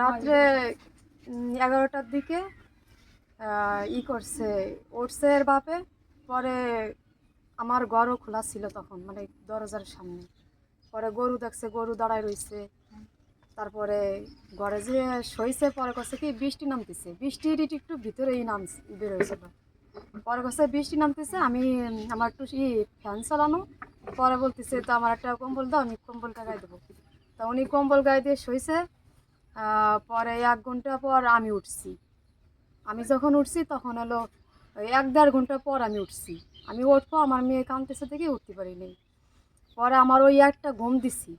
রাত্রে এগারোটার দিকে ই করছে উঠছে এর বাপে পরে আমার গরু খোলা ছিল তখন মানে দরজার সামনে। পরে গরু দেখছে গরু দাঁড়ায় রইছে। তারপরে ঘরে যে সইছে পরে কছে কি বৃষ্টি নামতেছে। বৃষ্টির একটু ভিতরেই নাম বেরোয়েছিল। পরে কছে বৃষ্টি নামতেছে আমি আমার একটু ই ফ্যান চালানো। পরে বলতেছে তো আমার একটা কম্বল দাও আমি কম্বলটা গায়ে দেবো। তা উনি কম্বল গায়ে দিয়ে আহ, পরে এক ঘণ্টা পর আমি উঠছি। আমি যখন উঠছি তখন হলো ওই এক দেড় ঘণ্টা পর আমি উঠছি। আমি উঠবো আমার মেয়ে কাঁদতেছে দেখে উঠতে পারিনি পরে আমার ওই একটা ঘুম দিছি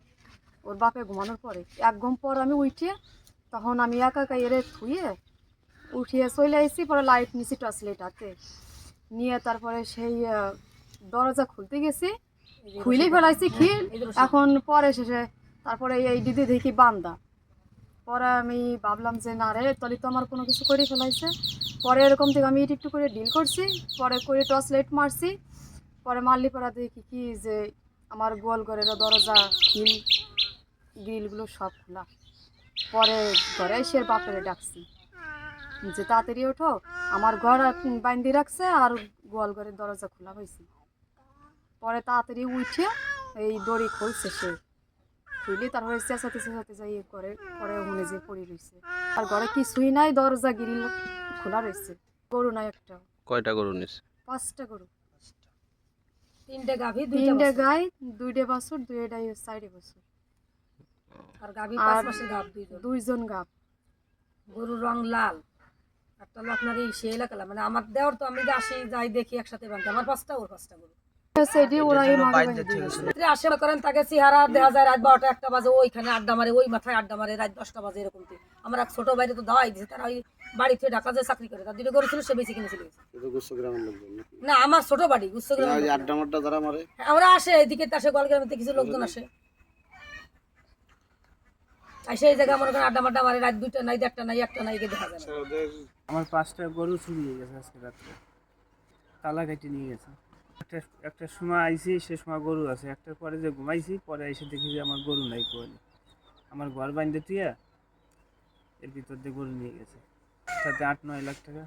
ওর বাপে ঘুমানোর পরে। এক ঘুম পর আমি উঠে তখন আমি একা একা এরে থুয়ে উঠিয়ে চলে আসছি পরে লাইট নিছি টর্চ লাইট হাতে নিয়ে তারপরে সেই দরজা খুলতে গেছি। খুইলেই ফেলাইছি খিল। এখন পরে শেষে তারপরে এই দিদি দেখি বান্দা। পরে আমি ভাবলাম যে, না রে, তাহলে তো আমার কোনো কিছু করে ফেলাইছে। পরে এরকম থেকে আমি একটু করে ডিল করছি, পরে করে টর্চ লাইট মারছি। পরে মারলি পরা দেখি কি যে, আমার গোয়াল ঘরের দরজা খিল গ্রিলগুলো সব খোলা। পরে ঘরে এসে বাপের ডাকছি যে, তাড়াতাড়ি ওঠো, আমার ঘর বাইন্দি রাখছে আর গোয়াল ঘরের দরজা খোলা হয়েছে। পরে তাড়াতাড়ি উঠে এই দড়ি খুলছে সে। খুলে তারপরে চেঁচাতে চেঁচাতে যাই ইয়ে করে পরে মনে যে পড়ে রয়েছে আর ঘরে কিছুই নাই দরজা গিরিল খোলা রয়েছে গরু নাই একটা। কয়টা গরু নিস পাঁচটা গরু। তিনটে গাভী দুইটা তিনটে গাই দুইটা বাছুর দুইটাই চারটে বাছুর। আর গাভী পাঁচ মাসের গাভ দুইজন। গাব গরুর রং লাল। আর তাহলে আপনার এই সে এলাকা মানে আমার দেওয়ার তো আমি আসি যাই দেখি একসাথে বানতে আমার পাঁচটা ওর পাঁচটা গরু। করেন তাকে চেহারা যায় রাত বারোটা একটা বাজে ওইখানে আড্ডা মারে ওই মাথায় আড্ডা মারে রাত দশটা বাজে এরকম আমার এক ছোট বাইরে তো দাওয়াই দিয়েছে তারা ওই বাড়ি ঢাকা যায় চাকরি করে। তার দুটো গরু ছিল সে বেশি কিনে চলে গেছে। এটা গুচ্ছ গ্রামের লোকজন নাকি? না আমার ছোট বাড়ি গুচ্ছগ্রাম না, ওই যে আড্ডা মাড্ডা যারা মারে। আমরা আসে এদিকে তো আসে কিছু লোকজন আসে। সেই জায়গায় মনে করেন আড্ডা মাড্ডা মারে রাত দুইটা নাই দেড়টা নাই একটা নাই দেখা যায় আমার পাঁচটা গরু চুরি হয়ে গেছে আজকে রাত্রে। তালা কেটে নিয়ে গেছে। একটা একটা সময় আইছি সে সময় গরু আছে। একটার পরে যে ঘুমাইছি পরে এসে দেখি যে আমার গরু নাই কোয়ালি। আমার ঘর বাইন্দে তুইয়া এর ভিতর দিয়ে গরু নিয়ে গেছে। সাথে আট নয় লাখ টাকা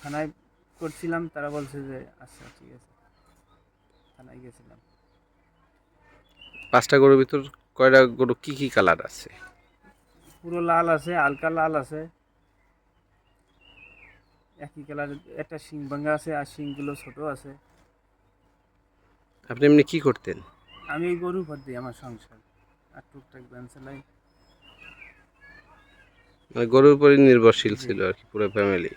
থানায় করছিলাম তারা বলছে যে আচ্ছা ঠিক আছে। থানায় গেছিলাম। পাঁচটা গরুর ভিতর কয়টা গরু কি কি কালার আছে? পুরো লাল আছে হালকা লাল আছে। একই কালার একটা শিং ভাঙা আছে আর শিংগুলো ছোট আছে। আপনি এমনি কি করতেন? আমি এই গরু ভর দিই আমার সংসার। আর টুকটাক ব্যান চালাই মানে গরুর উপরে নির্ভরশীল ছিল আর কি পুরো ফ্যামিলি